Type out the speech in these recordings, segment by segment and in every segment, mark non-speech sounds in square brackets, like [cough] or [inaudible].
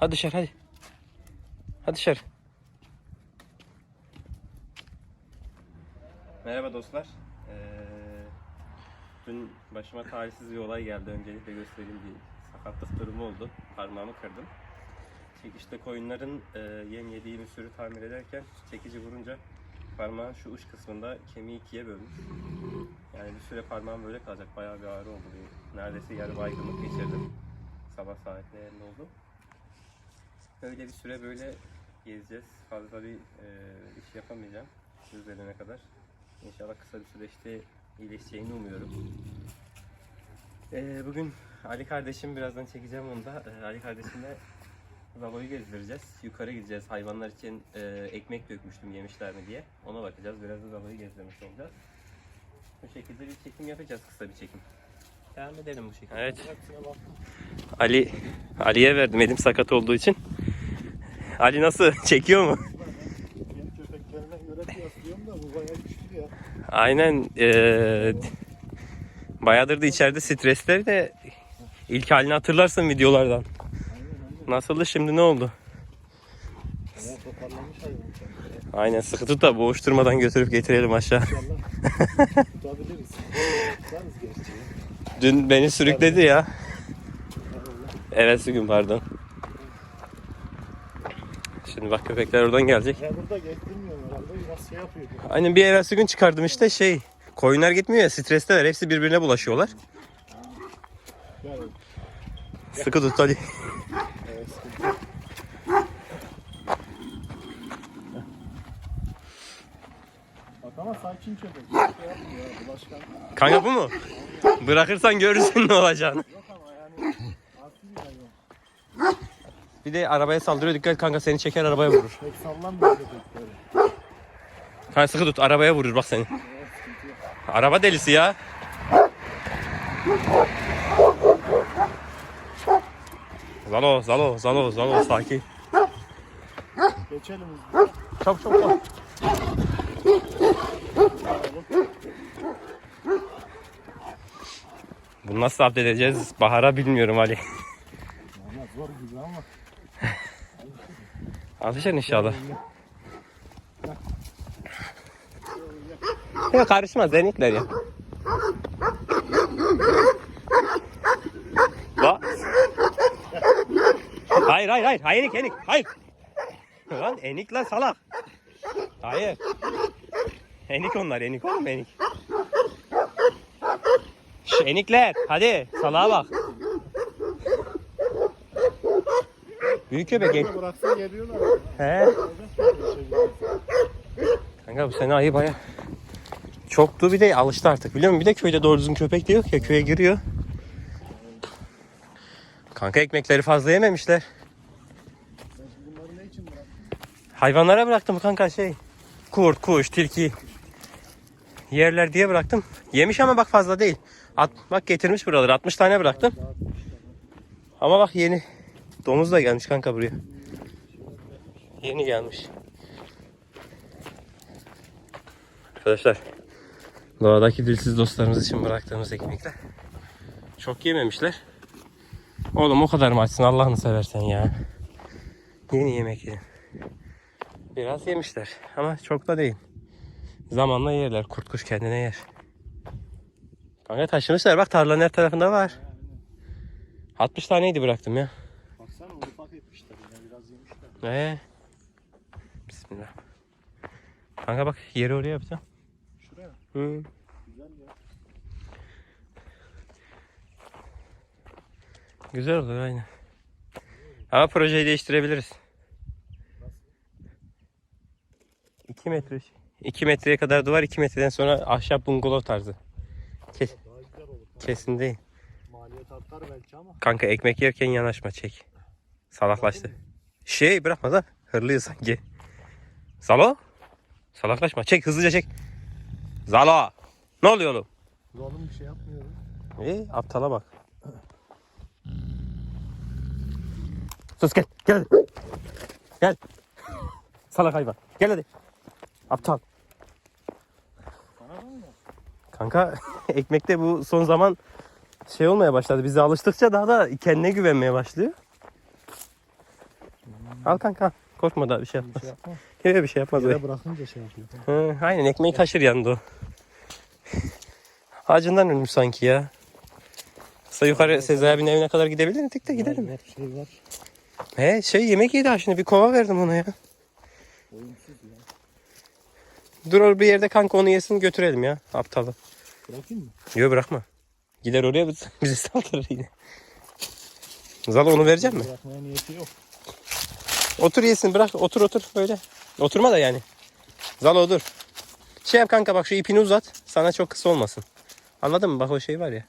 Hadi dışarı hadi. Hadi dışarı. Merhaba dostlar. Ee, dün başıma talihsiz bir olay geldi. Öncelikle göstereyim bir sakatlık durumu oldu. Parmağımı kırdım. Çekişte koyunların e, yem yediği bir sürü tamir ederken çekici vurunca parmağın şu uç kısmında kemiği ikiye bölmüş. Yani bir süre parmağım böyle kalacak. Bayağı bir ağrı oldu. Bir, neredeyse yarı baygınlık geçirdim. Sabah saatlerinde oldu. Öyle bir süre böyle gezeceğiz. Fazla bir e, iş yapamayacağım. Düzelene kadar. İnşallah kısa bir süreçte iyileşeceğini umuyorum. E, bugün Ali kardeşim birazdan çekeceğim onu da. E, Ali kardeşimle Zalo'yu gezdireceğiz. Yukarı gideceğiz. Hayvanlar için e, ekmek dökmüştüm yemişler mi diye. Ona bakacağız. Biraz da Zalo'yu gezdirmiş olacağız. Bu şekilde bir çekim yapacağız. Kısa bir çekim. Devam edelim bu şekilde. Evet. Ali Ali'ye verdim elim sakat olduğu için. Ali nasıl? [laughs] Çekiyor mu? Yeni köpeklerine göre kıyaslıyorum da bu bayağı güçlü ya. Aynen. eee bayağıdır da içeride stresleri de ilk halini hatırlarsın videolardan. Nasıldı şimdi ne oldu? Aynen sıkı tut da boğuşturmadan götürüp getirelim aşağı. İnşallah tutabiliriz. [laughs] Tutarız gerçi. Dün beni sürükledi ya. Evet gün pardon. Şimdi bak köpekler oradan gelecek. Ya burada herhalde. Biraz şey yapıyor. Aynen bir evvelsi gün çıkardım işte şey. Koyunlar gitmiyor ya stresteler. Hepsi birbirine bulaşıyorlar. Sıkı tut Ali. [laughs] evet, sıkıntı yok. Bak ama sakin köpek. Hiç Şey yapmıyor ya. Bulaşkan. Kanka bu mu? Bırakırsan görürsün ne olacağını. Yok ama yani. Asi bir hayvan. Bir de arabaya saldırıyor. Dikkat kanka seni çeker arabaya vurur. Pek sallanmıyor köpekleri. Kanka sıkı tut arabaya vurur bak seni. Araba delisi ya. Zalo, Zalo, Zalo, Zalo sakin. Geçelim. Çabuk çabuk çabuk. Nasıl zapt edeceğiz? Bahar'a bilmiyorum Ali. Zor gibi ama. Alışır inşallah. Ya karışmaz denikler ya. Bak. Hayır hayır hayır. Hayır enik enik. Hayır. Lan enik lan salak. Hayır. Enik onlar enik oğlum enik. Şş, enikler hadi salağa bak. Büyük köpek. en- bıraksa geliyorlar. He. Kanka bu sene ayı baya çoktu bir de alıştı artık biliyor musun? Bir de köyde doğru düzgün köpek de yok ya köye giriyor. Kanka ekmekleri fazla yememişler. Bunları ne için bıraktın? Hayvanlara bıraktım kanka şey. Kurt, kuş, tilki. Yerler diye bıraktım. Yemiş ama bak fazla değil. At, bak getirmiş buraları. 60 tane bıraktım. Ama bak yeni. Domuz da gelmiş kanka buraya. Yeni gelmiş. Arkadaşlar. Doğadaki dilsiz dostlarımız için bıraktığımız ekmekler. Çok yememişler. Oğlum o kadar mı açsın Allah'ını seversen ya. Yeni yemek yedim. Biraz yemişler ama çok da değil. Zamanla yerler. Kurt kuş kendine yer. Kanka taşımışlar bak tarlanın her tarafında var. 60 taneydi bıraktım ya. Baksana ufak etmişler yine biraz yemişler. Ee. Bismillah. Kanka bak yeri oraya yapacağım. Şuraya Hı. güzel ya. Güzel olur aynen. Ama projeyi değiştirebiliriz. 2 metre. 2 metreye kadar duvar 2 metreden sonra ahşap bungalov tarzı. Kes, Daha güzel olur. kesin değil. Maliyet artar belki ama. Kanka ekmek yerken yanaşma çek. Salaklaştı. Şey bırakma da hırlıyor sanki. Zalo. Salaklaşma. Çek hızlıca çek. Zalo. Ne oluyor oğlum? Oğlum bir şey yapmıyorum. İyi aptala bak. Sus gel. Gel hadi. Gel. Salak hayvan. Gel hadi. Aptal. Kanka [laughs] ekmekte bu son zaman şey olmaya başladı. Bize alıştıkça daha da kendine güvenmeye başlıyor. Al kanka. Korkma daha bir şey Bir yapmaz. [laughs] şey yapma. Yok bir şey yapmaz. Yere bırakınca şey yapıyor. Hı, aynen ekmeği taşır yanında o. [laughs] Ağacından ölmüş sanki ya. Kısa yukarı Sezai abinin evine kadar gidebilir miydik de gidelim. Var, Şey var. He şey yemek yedi ha şimdi bir kova verdim ona ya. Oyunsuz ya. Dur bir yerde kanka onu yesin götürelim ya aptalı. Bırakayım mı? Yok bırakma. Gider oraya biz- [laughs] bizi saldırır yine. Zala onu verecek mi? Bırakmaya niyeti yok. Otur yesin bırak otur otur böyle. Oturma da yani. Zala otur. Şey yap kanka bak şu ipini uzat. Sana çok kısa olmasın. Anladın mı? Bak o şey var ya.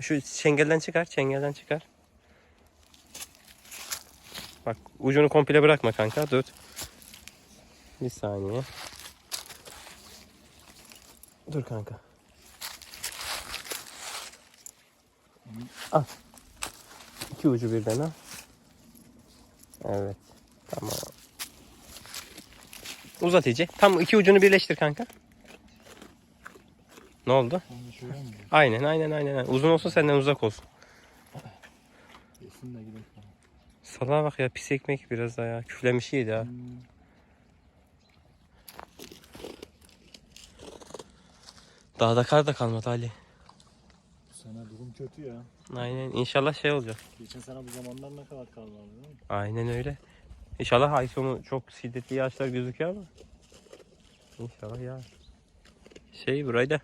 Şu çengelden çıkar, çengelden çıkar. Bak ucunu komple bırakma kanka. Dur. Bir saniye. Dur kanka. Al. İki ucu birden al. Evet. Tamam. Uzat iyice. Tam iki ucunu birleştir kanka. Ne oldu? Aynen aynen aynen. Uzun olsun senden uzak olsun. Yesin de gidelim. Salağa bak ya pis ekmek biraz daha ya. Küflemiş yedi ha. Hmm. Dağda kar da kalmadı Ali. Bu sene durum kötü ya. Aynen inşallah şey olacak. Geçen sene bu zamanlar ne kadar kar vardı değil mi? Aynen öyle. İnşallah ay sonu çok şiddetli yağışlar gözüküyor ama. İnşallah ya. Şey burayı da.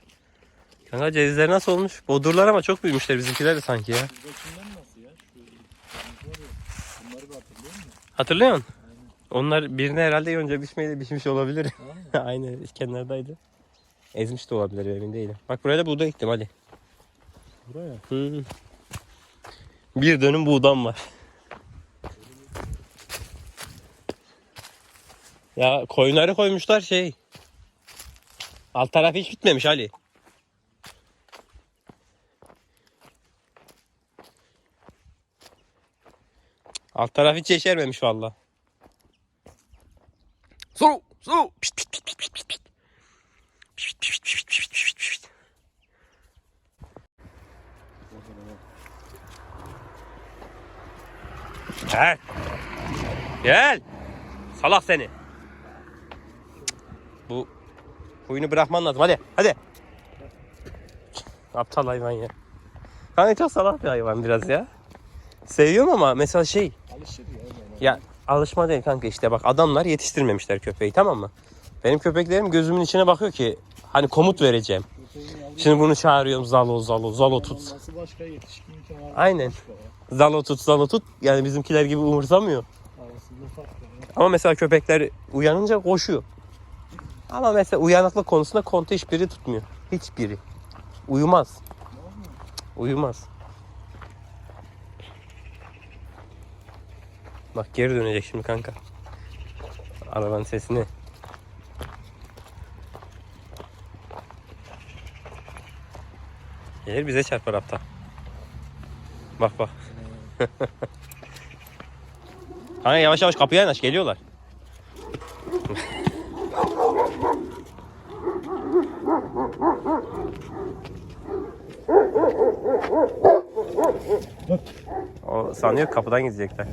Kanka cevizler nasıl olmuş? Bodurlar ama çok büyümüşler bizimkiler de sanki ya. Buradakinden nasıl ya? Şu. Bunları da hatırlıyor musun? Hatırlıyor musun? Onlar birine herhalde önce biçmeyle biçmiş olabilir. Aynen [laughs] kenardaydı. Ezmiş de olabilir emin değilim. Bak buraya da buğday ektim Ali. Buraya. Hmm. Bir dönüm buğdam var. Ya koyunları koymuşlar şey. Alt taraf hiç bitmemiş Ali. Alt taraf hiç yeşermemiş valla. Su, su. Pişt, pişt, pişt. Pişt, pişt, pişt, pişt, pişt, pişt. Gel. Gel. Salak seni. Bu oyunu bırakman lazım. Hadi. Hadi. Aptal hayvan ya. Kanka çok salak bir hayvan biraz ya. Seviyorum ama mesela şey Alışır ya. alışma değil kanka işte bak adamlar yetiştirmemişler köpeği tamam mı? Benim köpeklerim gözümün içine bakıyor ki hani komut vereceğim. Şimdi bunu çağırıyorum zalo zalo zalo tut. Aynen. Zalo tut zalo tut. Yani bizimkiler gibi umursamıyor. Ama mesela köpekler uyanınca koşuyor. Ama mesela uyanıklık konusunda konta hiçbiri tutmuyor. Hiçbiri. Uyumaz. Uyumaz. Bak geri dönecek şimdi kanka. Arabanın sesini. Gelir bize çarpar hatta. Bak bak. [laughs] Hani yavaş yavaş kapıya yanaş geliyorlar. o sanıyor kapıdan gidecekler.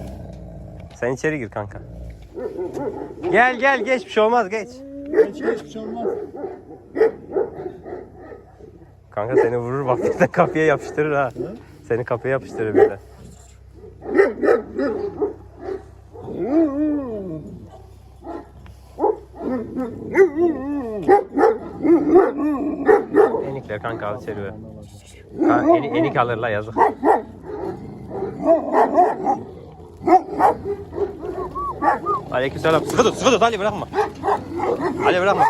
Sen içeri gir kanka. Gel gel geç bir şey olmaz geç. Geç geç bir şey olmaz. Kanka seni vurur bak [laughs] kapıya yapıştırır ha. Seni kapıya yapıştırır bir de. Enikler kanka al içeri ver. Ha, eni, enik alırlar yazık. Aleykümselam. Sıkı tut, sıkı tut Ali bırakma. Ali bırakma.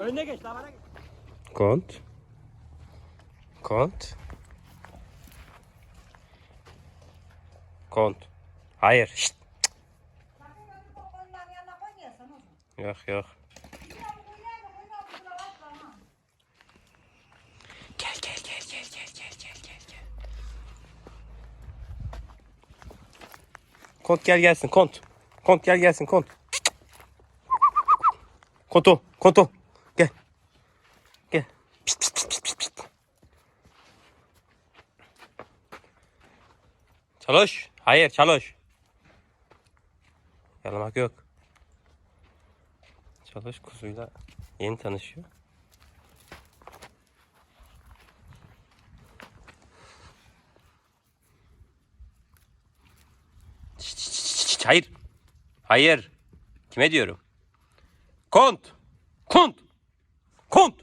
Önüne geç, lavana geç. Kont. Kont. Kont. Hayır. Şşt. Yok yok. Kont gel gelsin kont. Kont gel gelsin kont. Konto konto. Gel. Gel. Çalış. Hayır çalış. Yalamak yok. Çalış kuzuyla yeni tanışıyor. Hayır. Hayır. Kime diyorum? Kont. Kont. Kont.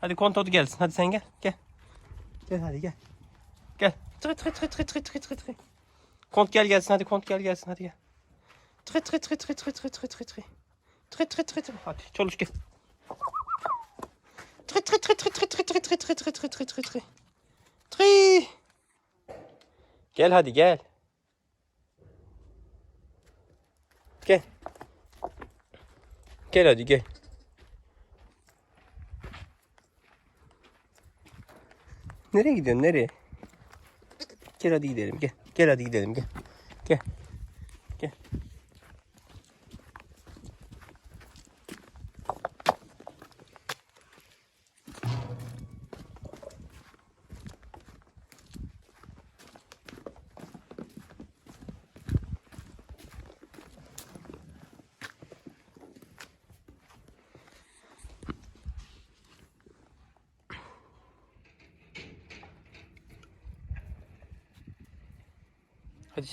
Hadi kont oldu gelsin. Hadi sen gel. Gel. Gel hadi gel. Gel. Tırı tırı tırı tırı tırı tırı tırı. Kont gel gelsin hadi kont gel gelsin hadi gel. Tırı tırı tırı tırı tırı tırı tırı tırı tırı. Tırı tırı tırı tırı. Hadi çalış gel. Tırı tırı tırı tırı tırı tırı tırı tırı tırı tırı tırı tırı tırı. Tırı. Gel hadi gel. Gel. Gel hadi gel. Nereye gidiyorsun nereye? Gel hadi gidelim gel. Gel hadi gidelim gel. Gel. Gel.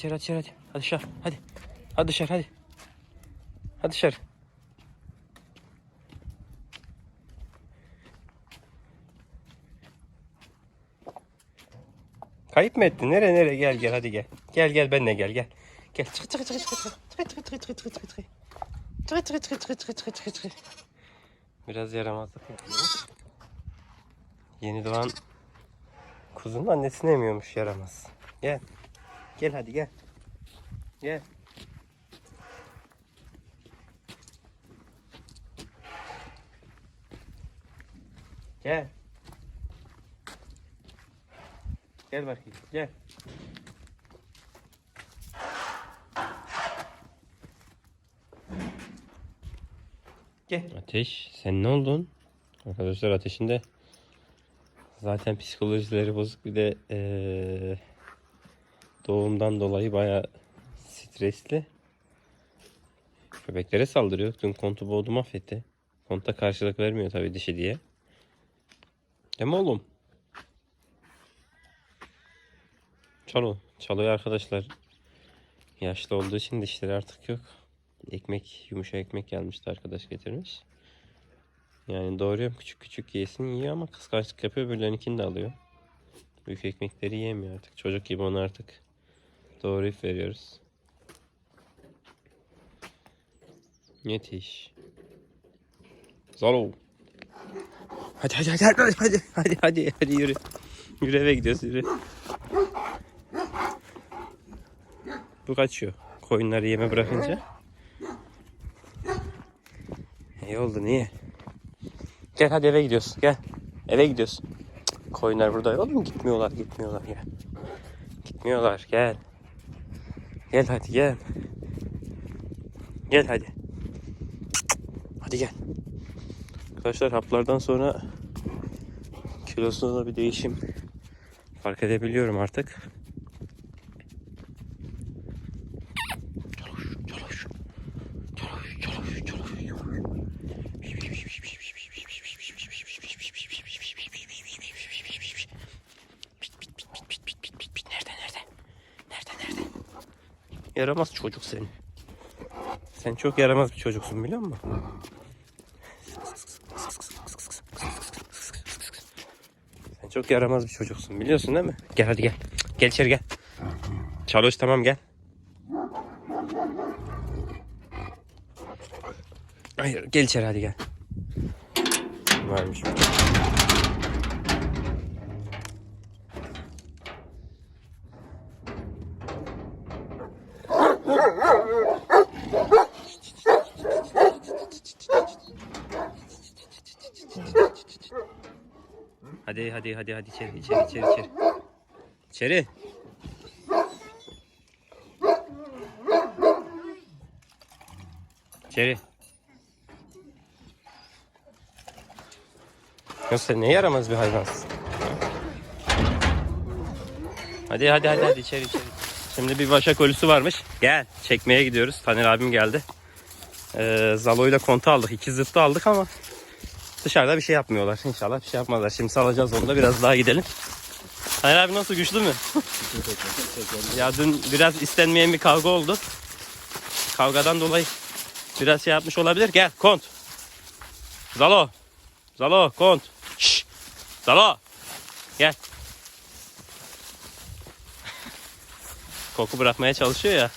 Dışarı hadi dışarı hadi. Hadi dışarı hadi. Hadi dışarı hadi. Hadi dışarı. Kayıp mı ettin? Nereye nereye? Gel gel hadi gel. Gel gel benimle gel gel. Gel. Çık çık çık çık çık. Çık çık çık çık çık çık çık. Çık çık çık çık çık çık. Biraz yaramazlık yapıyor. Yeni doğan kuzunun annesini emiyormuş yaramaz. Gel. Gel hadi gel. Gel. Gel. Gel bakayım. Gel. Gel. Ateş, sen ne oldun? Arkadaşlar ateşinde zaten psikolojileri bozuk bir de eee doğumdan dolayı bayağı stresli. Köpeklere saldırıyor. Dün kontu boğdu mahvetti. Konta karşılık vermiyor tabii dişi diye. Mi oğlum? Çalo. Çalo'yu arkadaşlar yaşlı olduğu için dişleri artık yok. Ekmek, yumuşak ekmek gelmişti arkadaş getirmiş. Yani doğruyorum küçük küçük yesin yiyor ama kıskançlık yapıyor. Öbürlerinkini de alıyor. Büyük ekmekleri yiyemiyor artık. Çocuk gibi onu artık doğrayıp veriyoruz. Yetiş. Zalo. Hadi hadi hadi hadi hadi hadi hadi hadi yürü. Yürü eve gidiyoruz yürü. Bu kaçıyor. Koyunları yeme bırakınca. İyi oldu niye? Gel hadi eve gidiyoruz. Gel. Eve gidiyoruz. Koyunlar burada. Oğlum gitmiyorlar gitmiyorlar gel. Gitmiyorlar gel. Gel hadi gel. Gel hadi. Hadi gel. Arkadaşlar haplardan sonra kilosunda da bir değişim fark edebiliyorum artık. Çalış, çalış. Çalış, çalış, çalış. Nerede, nerede? Nerede, nerede? Yaramaz çocuk seni. Sen çok yaramaz bir çocuksun biliyor musun? Sen çok yaramaz bir çocuksun biliyorsun değil mi? Gel hadi gel. Gel içeri gel. Çalış tamam gel. Hayır gel içeri hadi gel. Varmış. Hadi hadi hadi hadi içeri içeri içeri içeri. İçeri. İçeri. Ya sen ne yaramaz bir hayvansın. Hadi hadi hadi hadi içeri içeri. Şimdi bir başak ölüsü varmış. Gel çekmeye gidiyoruz. Taner abim geldi. Ee, Zalo ile konta aldık. İki zıttı aldık ama dışarıda bir şey yapmıyorlar. İnşallah bir şey yapmazlar. Şimdi salacağız onu da biraz daha gidelim. Taner abi nasıl güçlü mü? ya dün biraz istenmeyen bir kavga oldu. Kavgadan dolayı biraz şey yapmış olabilir. Gel kont. Zalo. Zalo kont. Şşş. Zalo. Gel. Koku bırakmaya çalışıyor ya.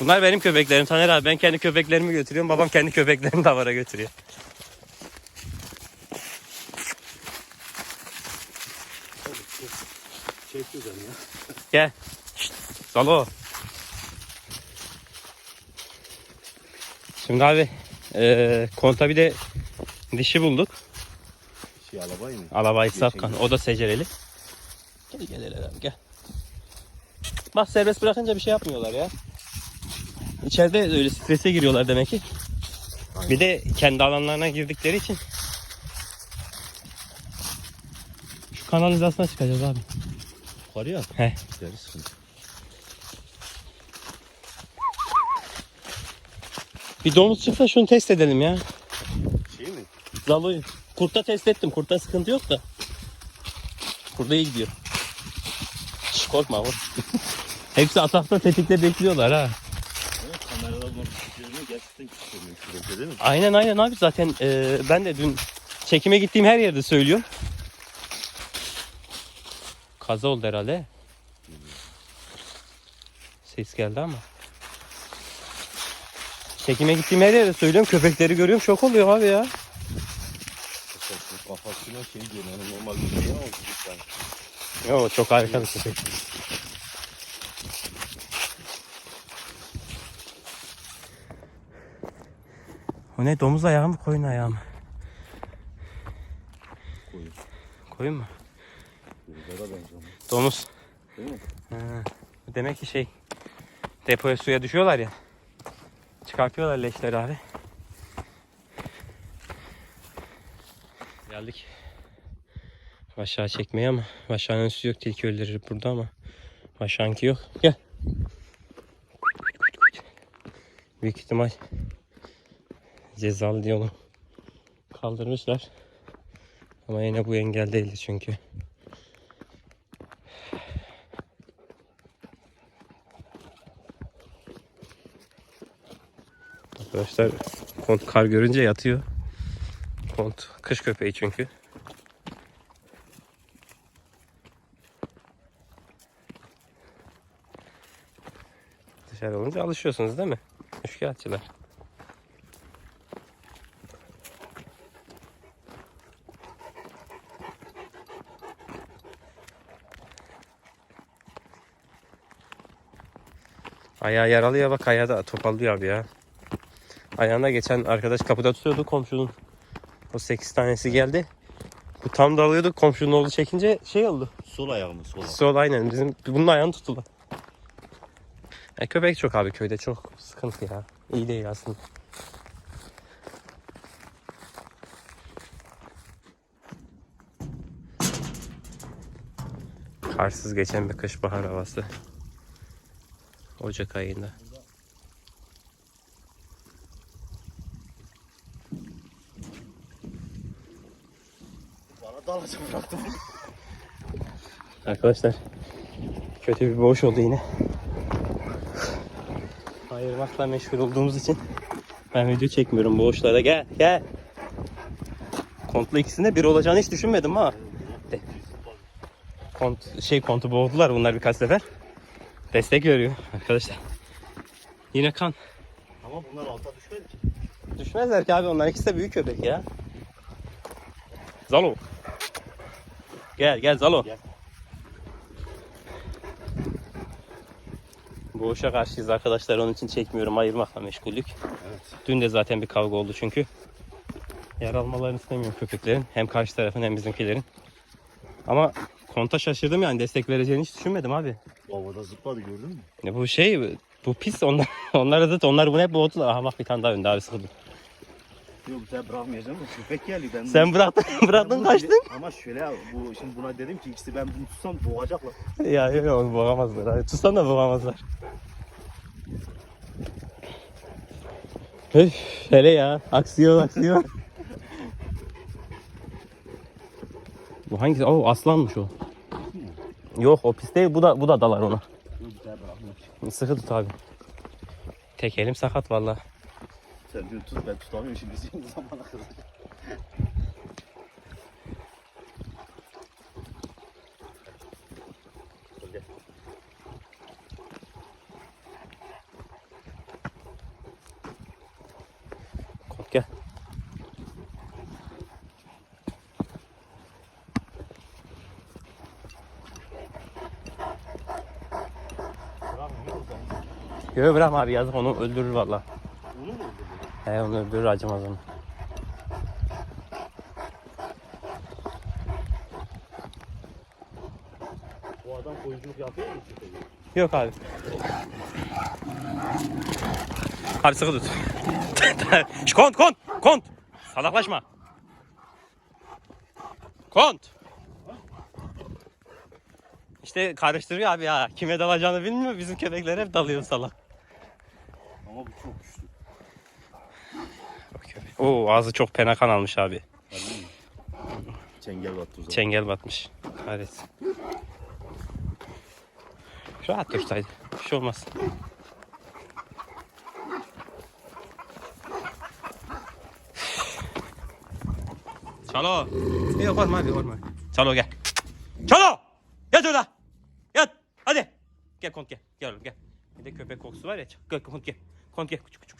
Bunlar benim köpeklerim Taner abi. Ben kendi köpeklerimi götürüyorum. Babam kendi köpeklerini davara götürüyor. Çek güzel ya. Gel. Şşt. Zalo. Şimdi abi eee konta bir de dişi bulduk. Şey arabayı mı? Alabayı Safkan. O da secereli. Gel gel abi gel. Bak serbest bırakınca bir şey yapmıyorlar ya. İçeride öyle strese giriyorlar demek ki. Bir de kendi alanlarına girdikleri için. Şu kanalizasyona çıkacağız abi. Yukarıya. He. Deri sıkıntı. Bir domuz çıksa şunu test edelim ya. Şey mi? Zaloyu. Kurtta test ettim. Kurtta sıkıntı yok da. Kurda iyi gidiyor. Şş, korkma korkma. [laughs] Hepsi atakta tetikte bekliyorlar ha. Değil mi? Aynen aynen abi zaten e, ben de dün çekime gittiğim her yerde söylüyorum. Kaza oldu herhalde. Ses geldi ama. Çekime gittiğim her yerde söylüyorum. Köpekleri görüyorum şok oluyor abi ya. Kafasına şey diyor yani normal bir şey oldu. Yo çok harika bir köpek. O ne domuz ayağı mı koyun ayağı mı? Koyun. Koyun mu? Burada da benziyor. Domuz. Değil mi? Ha, demek ki şey depoya suya düşüyorlar ya. Çıkartıyorlar leşleri abi. Geldik. Aşağı çekmeye ama aşağının su yok tilki öldürür burada ama aşağınki yok. Gel. Büyük ihtimal cezalı diye onu kaldırmışlar. Ama yine bu engel değildi çünkü. Arkadaşlar kont kar görünce yatıyor. Kont kış köpeği çünkü. Dışarı olunca alışıyorsunuz değil mi? Üçkağıtçılar. Ayağı yaralı ya bak ayağı da topallıyor abi ya. Ayağına geçen arkadaş kapıda tutuyordu komşunun. O 8 tanesi geldi. Bu tam dalıyordu komşunun oğlu çekince şey oldu. Sol ayağımı sol. Sol aynen bizim bunun ayağını tuttular. Ya köpek çok abi köyde çok sıkıntı ya. İyi değil aslında. Karsız geçen bir kış bahar havası. Ocak ayında. Bana dalacak bıraktım. Arkadaşlar kötü bir boş oldu yine. Ayırmakla meşgul olduğumuz için ben video çekmiyorum bu boşlara. Gel gel. Kontla ikisinde bir olacağını hiç düşünmedim ha. De- Kont, şey kontu boğdular bunlar birkaç sefer. Destek veriyor arkadaşlar. Yine kan. Ama bunlar alta düşmedi ki. Düşmezler ki abi onlar ikisi de büyük köpek ya. Zalo. Gel gel Zalo. Gel. Boğuşa karşıyız arkadaşlar onun için çekmiyorum ayırmakla meşgullük. Evet. Dün de zaten bir kavga oldu çünkü. Yer almalarını istemiyorum köpeklerin. Hem karşı tarafın hem bizimkilerin. Ama konta şaşırdım yani destek vereceğini hiç düşünmedim abi. Havada zıpladı gördün mü? Ne bu şey bu pis onlar [laughs] onlar da onlar bunu hep boğdular. Aha bak bir tane daha önde abi sıkıldı. Yok sen bırakmayacağım da köpek geldi. Ben Sen bıraktın, [laughs] bıraktın kaçtın. Ama şöyle ya, bu şimdi buna dedim ki ikisi ben bunu tutsam boğacaklar. ya yok onu boğamazlar. Hadi tutsan da boğamazlar. Üf, hele ya. Aksiyon aksiyon. [laughs] bu hangisi? Oo aslanmış o. Yok o pis değil. Bu da bu da dalar ona. Sıkı tut abi. Tek elim sakat valla. Sen diyor tut ben tutamıyorum şimdi senin zamana kadar. Yok abi yazık onu öldürür valla. Onu mu öldürdün? He onu öldürür acımaz onu. O adam koyunculuk yapıyor mu? Yok abi. Abi sıkı tut. Şş, [laughs] kont kont kont. Salaklaşma. Kont. İşte karıştırıyor abi ya. Kime dalacağını bilmiyor. Bizim köpekler hep dalıyor salak. Ama bu çok güçlü. O köpek. Oo ağzı çok fena kan almış abi. Çengel battı o zaman. Çengel batmış. Kahretsin. Rahat tursaydı. Bir şey olmaz. Çalo. Yok korkma abi korkma. Çalo gel. Çalo. Yat orada. Yat. Hadi. Gel kont gel. Gel oğlum gel. Bir de köpek kokusu var ya. Gel kont gel. Kont gel. Küçük küçük.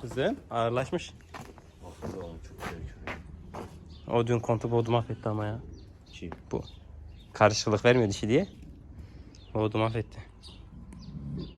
Kızım ağırlaşmış. Aslında oğlum çok güzel köpek. O dün kontu boğdu mahvetti ama ya. Kim? Karışıklık vermiyor dişi diye. Boğdu mahvetti.